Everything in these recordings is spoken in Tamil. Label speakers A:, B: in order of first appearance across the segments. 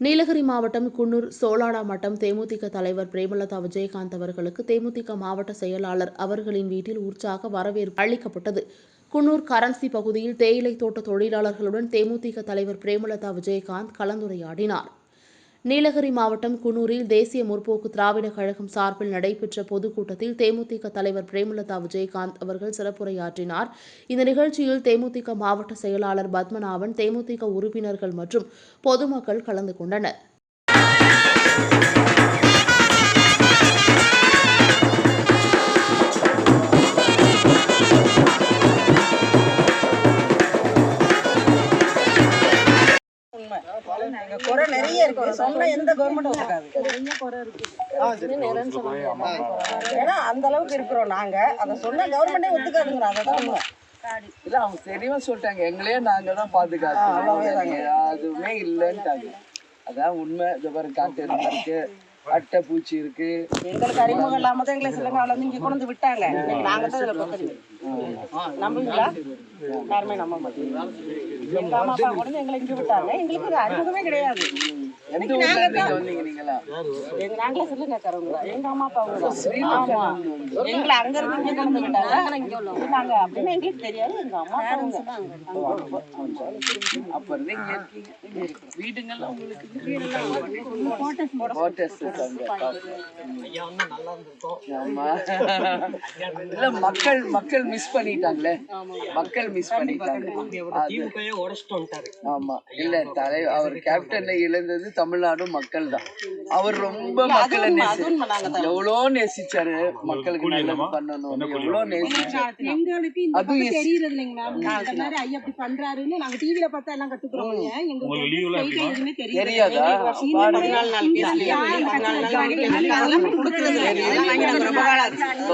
A: நீலகிரி மாவட்டம் குன்னூர் சோலாடா மட்டம் தேமுதிக தலைவர் பிரேமலதா விஜயகாந்த் அவர்களுக்கு தேமுதிக மாவட்ட செயலாளர் அவர்களின் வீட்டில் உற்சாக வரவேற்பு அளிக்கப்பட்டது. குன்னூர் கரன்சி பகுதியில் தேயிலை தோட்ட தொழிலாளர்களுடன் தேமுதிக தலைவர் பிரேமலதா விஜயகாந்த் கலந்துரையாடினார். நீலகிரி மாவட்டம் குன்னூரில் தேசிய முற்போக்கு திராவிட கழகம் சார்பில் நடைபெற்ற பொதுக்கூட்டத்தில் தேமுதிக தலைவர் பிரேமலதா விஜயகாந்த் அவர்கள் சிறப்புரையாற்றினார். இந்த நிகழ்ச்சியில் தேமுதிக மாவட்ட செயலாளர் பத்மநாபன் தேமுதிக உறுப்பினர்கள் மற்றும் பொதுமக்கள் கலந்து கொண்டனர்.
B: சொன்ன எந்த கவர்மெண்ட் ஒத்துக்காது ஏன்னா அந்த அளவுக்கு இருக்கிறோம் நாங்க. அதை சொன்ன கவர்மெண்டே ஒத்துக்காதுங்கிறோம். அதான் உண்மை.
C: இல்ல அவங்க தெளிவா சொல்லிட்டாங்க. எங்களையே நாங்க தான் பாதுகாக்கணும். அதுவுமே இல்லைன்ட்டாங்க. அதான் உண்மை. இந்த பாரு காட்டு இருக்கு. அட்டை பூச்சி இருக்கு.
B: எங்களுக்கு அறிமுகம் இல்லாம தான் எங்களை சிலங்காவில இருந்து இங்க கொண்டு வந்து விட்டாங்க. நாங்க தான் இதுல பக்கத்துல நம்புவீங்களா? யாருமே நம்ப மாட்டீங்க எங்க அம்மா அப்பா வந்து எங்களை இங்க விட்டாங்க. எங்களுக்கு இது அறிமுகமே கிடையாது.
C: எந்த ஊர்ல இருந்து இங்க வந்தீங்க நீங்களா
B: எங்க நாங்களே சிலங்காக்காரவங்க எங்க அம்மா அப்பா அவங்க தான். ஆமா. எங்களை அங்க இருந்து இங்க கொண்டு வந்து விட்டாங்க. ஆனா இங்க உள்ளவங்க நாங்க அப்படின்னு எங்களுக்கு தெரியாது. எங்க அம்மா அப்பா அவங்க
C: அப்ப இருந்து இங்க இருக்கீங்க. வீடுங்கெல்லாம் உங்களுக்கு Quarters இருக்காங்க. ஆமா. இல்ல மக்கள் மக்கள் மிஸ் பண்ணிட்டாங்களே. மக்கள் மிஸ் பண்ணிட்டாங்க ஆமா. இல்ல தலை அவர் கேப்டனை இழந்தது தமிழ்நாடு மக்கள் தான் அவர் ரொம்ப மக்களை நேசி. எவ்வளோ நேசிச்சாரு? மக்களுக்கு நல்லது பண்ணணும். எவ்வளோ நேசிச்சாரு?
D: தெரியாது?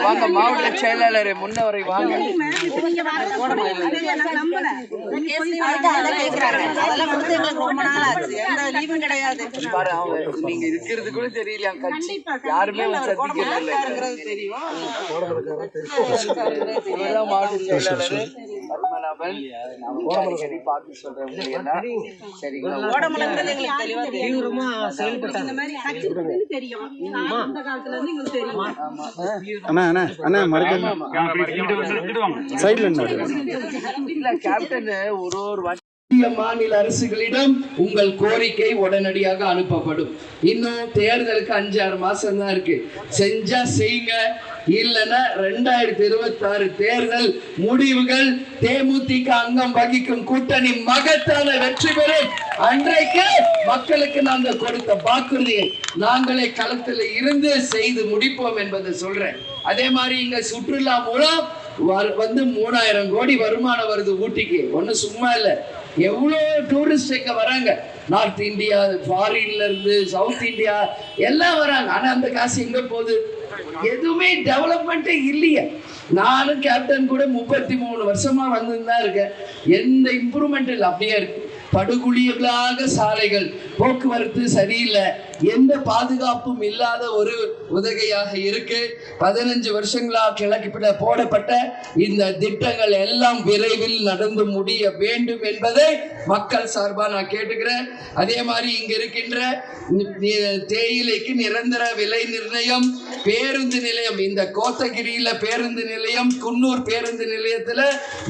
B: வாங்கி
C: மாவட்ட செயலாளர் முன்னவரை வாங்க.
B: அதெல்லாம் ரொம்ப நாள் ஆச்சு எந்த லீவும் கிடையாது.
C: பாரு அவங்க நீங்க இருக்கிறது கூட தெரியலையா கட்சி யாருமே சந்திக்கிறது
B: தெரியும்
C: மாவட்ட செயலாளர் ஒரு ஒரு வாட்டி மத்திய மாநில அரசுகளிடம் உங்கள் கோரிக்கை உடனடியாக அனுப்பப்படும். இன்னும் தேர்தலுக்கு அஞ்சாறு மாசம் தான் இருக்கு. செஞ்சா செய்யுங்க. இல்லைன்னா ரெண்டாயிரத்தி இருபத்தி ஆறு தேர்தல் முடிவுகள் தேமுதிக அங்கம் வகிக்கும் கூட்டணி மகத்தான வெற்றி பெறும். அன்றைக்கு மக்களுக்கு நாங்கள் கொடுத்த வாக்குறுதியை நாங்களே களத்தில் இருந்து செய்து முடிப்போம் என்பதை சொல்றேன். அதே மாதிரி இங்க சுற்றுலா மூலம் வந்து மூணாயிரம் கோடி வருமானம் வருது ஊட்டிக்கு. ஒன்றும் சும்மா இல்லை. எவ்வளோ டூரிஸ்ட் இங்கே வராங்க? நார்த் இந்தியா ஃபாரின்ல இருந்து சவுத் இந்தியா எல்லாம் வராங்க. ஆனா அந்த காசு எங்கே போகுது? எதுவுமே டெவலப்மெண்ட்டே இல்லையே. நானும் கேப்டன் கூட முப்பத்தி மூணு வருஷமா வந்துன்னு தான் இருக்கேன். எந்த இம்ப்ரூவ்மெண்ட்டும் இல்லை. அப்படியே இருக்கு. படுகுழிகளாக சாலைகள் போக்குவரத்து சரியில்லை. எந்த பாதுகாப்பும் இல்லாத ஒரு உதகையாக இருக்கு. பதினஞ்சு வருஷங்களா கிழக்கிப்பட போடப்பட்ட இந்த திட்டங்கள் எல்லாம் விரைவில் நடந்து முடிய வேண்டும் என்பதை மக்கள் சார்பா நான் கேட்டுக்கிறேன். அதே மாதிரி இங்க இருக்கின்ற தேயிலைக்கு நிரந்தர விலை நிர்ணயம் பேருந்து நிலையம் இந்த கோத்தகிரியில பேருந்து நிலையம் குன்னூர் பேருந்து நிலையத்துல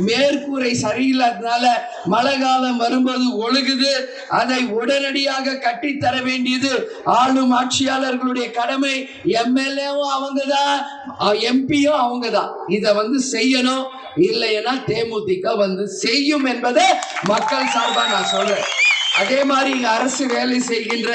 C: மேற்கூரை சரியில்லாதனால மழை காலம் வரும்போது ஒழுகுது. அதை உடனடியாக கட்டித்தர வேண்டியது. ஆளும் ஆட்சியாளர்களுடைய கடமை எம்எல்ஏவும் அவங்க தான் எம்பியும் அவங்க தான் இதை வந்து செய்யணும். இல்லைன்னா தேமுதிக வந்து செய்யும் என்பதை மக்கள் சார்பாக நான் சொல்றேன். அதே மாதிரி இங்க அரசு வேலை செய்கின்ற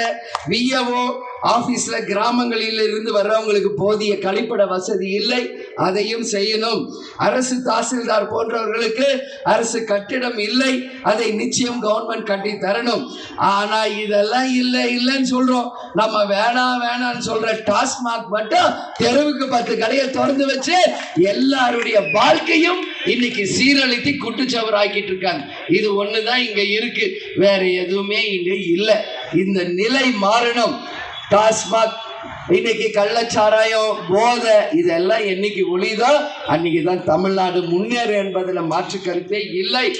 C: விஏஓ ஆபீஸ்ல கிராமங்களில் இருந்து வர்றவங்களுக்கு போதிய கழிப்பிட வசதி இல்லை. அதையும் செய்யணும். அரசு தாசில்தார் போன்றவர்களுக்கு அரசு கட்டிடம் இல்லை. அதை நிச்சயம் கவர்மெண்ட் கட்டி தரணும். ஆனா இதெல்லாம் இல்லை இல்லைன்னு சொல்றோம். நம்ம வேணாம் வேணாம்னு சொல்ற டாஸ்மாக் மட்டும் தெருவுக்கு பத்து கடையை திறந்து வச்சு எல்லாருடைய வாழ்க்கையும் இன்னைக்கு சீரழித்து குட்டுச்சவர் ஆக்கிட்டு இருக்காங்க இது ஒண்ணுதான் இங்க இருக்கு. வேற எதுவுமே இங்க இல்லை. இந்த நிலை மாறணும். டாஸ்மாக் இன்னைக்கு கள்ளச்சாராயம் போதை இதெல்லாம் என்னைக்கு ஒளிதோ அன்னைக்கு தான் தமிழ்நாடு முன்னேறு என்பதில் மாற்று கருத்தே இல்லை.